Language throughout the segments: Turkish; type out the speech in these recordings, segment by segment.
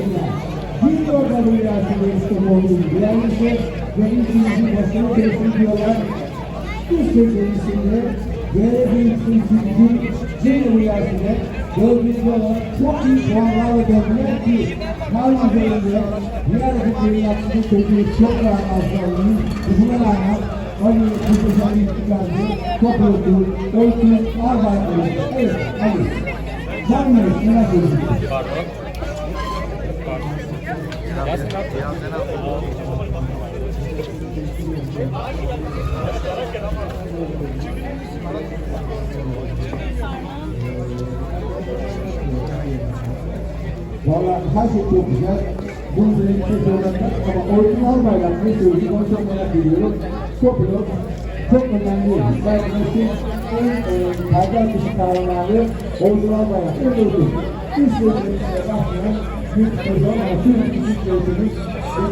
Şampiyonası'nda bir bu yarışında İstanbul'un diğerlisi ve ikinci basın temsil Üst seçerisinde belediye ikinci Cemil Üniversitesi'nde dördüncü olarak çok iyi puanlarla döndüler ki Kalma üzerinde diğer rakiplerin yaptığı kötülük çok daha fazla olmuş. Buna rağmen Ali Kutlucan İstikrar'ı çok oldu. Ölçü Arbay'ı. Evet, Ali. Can Meriç, neler söyleyeceksin? Valla her şey çok güzel. Bunu da bir şey söylemez ama orijinal bayrak ne söyleyeyim onu çok merak ediyorum. Kopilot çok önemli. Şey en e, perde dışı kahramanı orijinal bayrak. Ne diyorsun? Üç sözlerine bakmayan bir tüm küçük gözümüz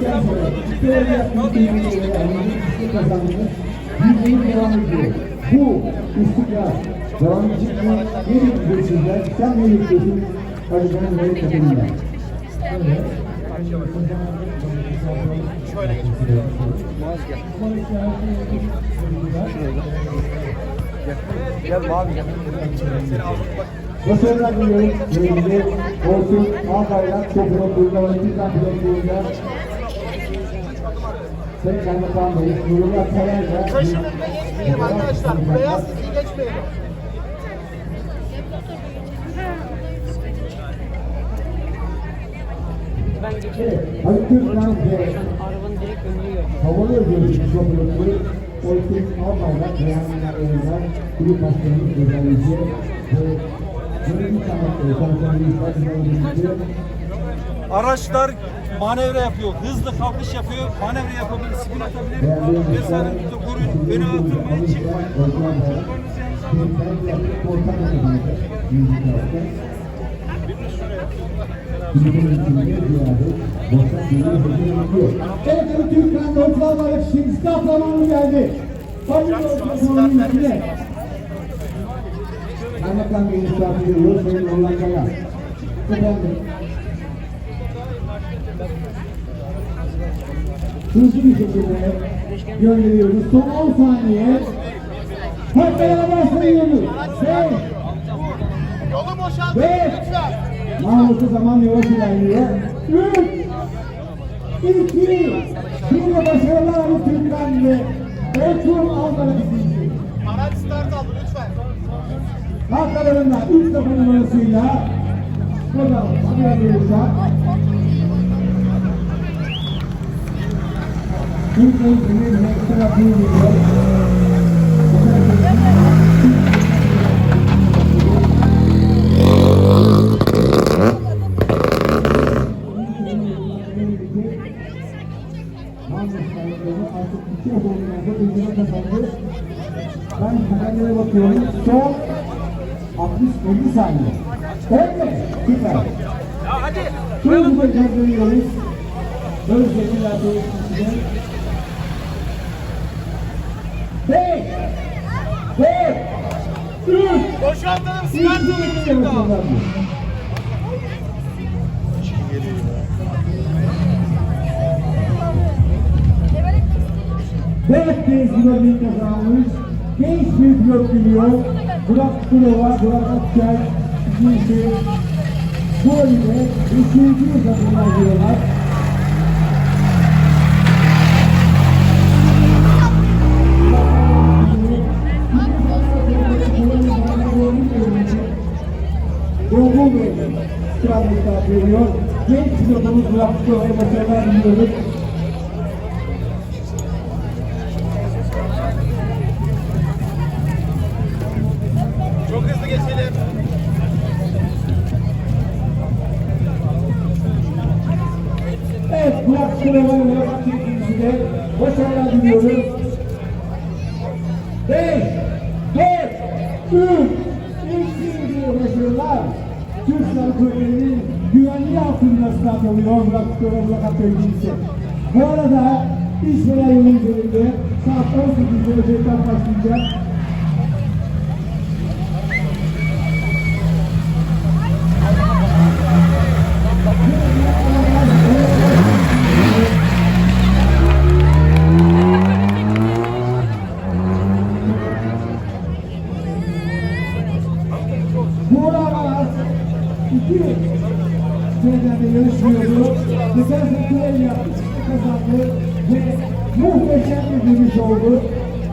geçen sene böyle yaptığı tecrübeleri anladık, işte kazandınız. Yüzdeyi devam ediyor. Bu istikrar devam edecek mi? Ne bekliyorsunuz sizler? Sen ne bekliyorsun? Hadi ben böyle katılımda. Gel mavi gel. Başarılar diliyorum. Olsun. Albayrak çok pilotluğunda, Olimpiyatlar pilotluğunda. Sayın Kaymakam Bey, Nurullah Kayar'da Taşının da geçmeyelim arkadaşlar. Beyaz çizgi geçmeyelim. Ben geçerim. Evet, Ali Türkmen ve Arabanın direkt önünü yok. havalı ödülü çok pilotluğu Oytun Albayrak, Reyhanlılar Oyunlar, Kulüp Başkanımız Özellikle ve Araçlar manevra yapıyor, hızlı kalkış yapıyor, manevra yapabilir, spin atabilir. De koruyun, öne atılmayın, çıkmayın. Evet, evet, Türkmen Dostlar Bayrak şimdi staff zamanı geldi. Sayın Dostlar'ın içine. Kaymakam Bey'i misafir ediyoruz, Sayın Orhan Kaya. Efendim, hızlı bir şekilde gönderiyoruz. Son 10 saniye. Hep beraber sayıyoruz. 5, Yolu boşaltın 5, lütfen. Mahmut'u zaman yavaş ilerliyor. 3, 2, şimdi başarılar Türkmen ve Orçun Alman'a bitirdi. Araç start aldı lütfen. ಆಕಾರವನ್ನು ಅಭಿವೃದ್ಧಿಪಡಿಸಲು ಮನಸ್ಸಿಲ್ಲ ಭಾಗಿಯಾಗಿರುವ 60-50 saniye. Evet, süper. Ya hadi. Şöyle bir gönderiyoruz. Böyle şekiller değişmişler. Beş, dört, üç, Boşaltalım şimdi. başarılar. Dört kez güvenliği kazanmış. Genç bir pilot geliyor. Burak Kulova, Burak Akçay, ikincisi. Bu oyunda üçüncü takımlar geliyorlar. Doğu Bey, sıra misafir ediyor. Genç pilotumuz Burak Kulova'ya başarılar diliyoruz. Evet, Burak Kulova'ya Burak Akçay'ın ikincisi de Başarılar diliyoruz. 5, 4, 3, 2, başarılar. Türk Silahlı Kuvvetleri'nin güvenliği altında Murat Kutlu'ya Murat Bölgesi. Bu arada İşveren yolu üzerinde saat 18'de özellikle başlayacak.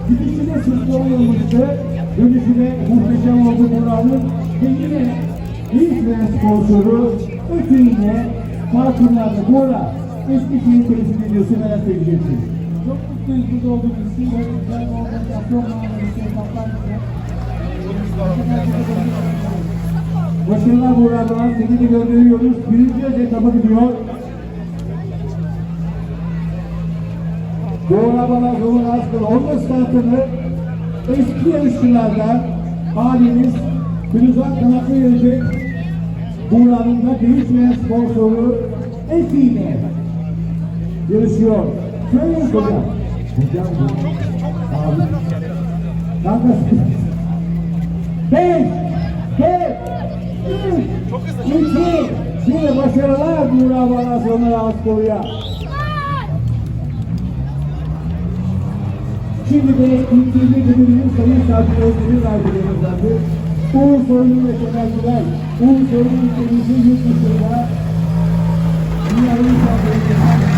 Gidişine sırtı olmamıştı. Dönüşüne muhteşem oldu Burak'ın. Ve yine İzmir sponsoru ötüyle Farkınlarda Bora Eskişehir temsil ediyorsun neler söyleyeceksin? Çok mutluyuz burada olduğumuz için. Böyle güzel bir organizasyon toplantıda. Başarılar Burak'dan seni de gönderiyoruz. Birinci öz etaba gidiyor. Bu arabalar onun startını eski yarışçılardan abimiz Firuzan Kanatlı verecek. Buğra'nın da değişmeyen sponsoru Eti ile yarışıyor. Söyleyin hocam. Hocam bu. Abi. Kanka Beş, dört, üç, iki, bir başarılar Buğra bana sonra Askolu'ya. Şimdi de ikinci bölümün sayın savcı özgürlüğü vergilerimizdendir. Uğur Soylu ve Şenerciler, Uğur Soylu ülkemizi yurt dışında dünyanın şampiyonluğundan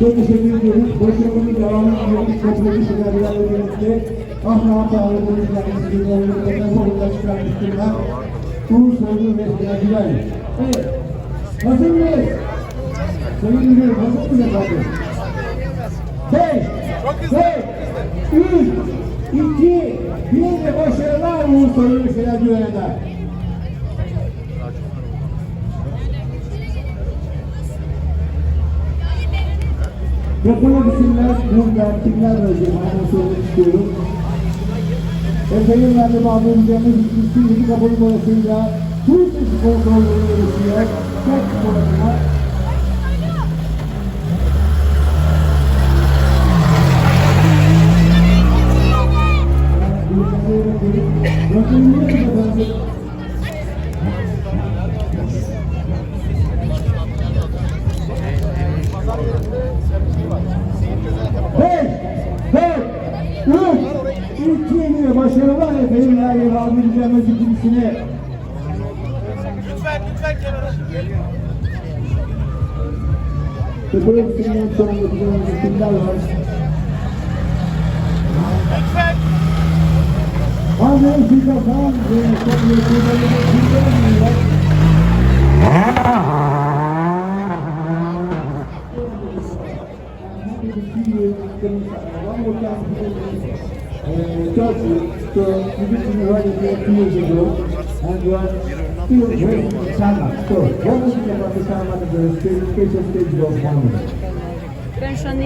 Çok teşekkür ediyoruz. Başarımızın devamını diliyoruz. Topluluğu şekerlerle birlikte Ahmet Ağabey Polisler'in oyunlarından sonunda çıkarmıştırlar. Uğur Soylu ve Şenerciler. Evet. Hazır mıyız? Sayın Müdürüm hazır mıyız efendim? Beş, dört, üç, iki, bir de başarılar Uğur Soylu ve Şenerciler'den. Yapılan isimler burada kimler verecek? Hemen sormak istiyorum. Efendim ben de bağlayacağımız isim yedi kapılı dolayısıyla Türk sponsorluğunu yarışıyor. Tek sporuna Pazar yerinde ile başarılar efendim. Yani bağlayacağımız ikincisine. Lütfen lütfen kenara. Kapılı isimlerin sonunda kullanılan isimler var. Lütfen. Hazır Fikafan ve Kapılı isimlerin var. Uh, Turkey, we did invited here two years ago, and are still in China. So, what do you think about the China, the special stage of family? Ben şu an?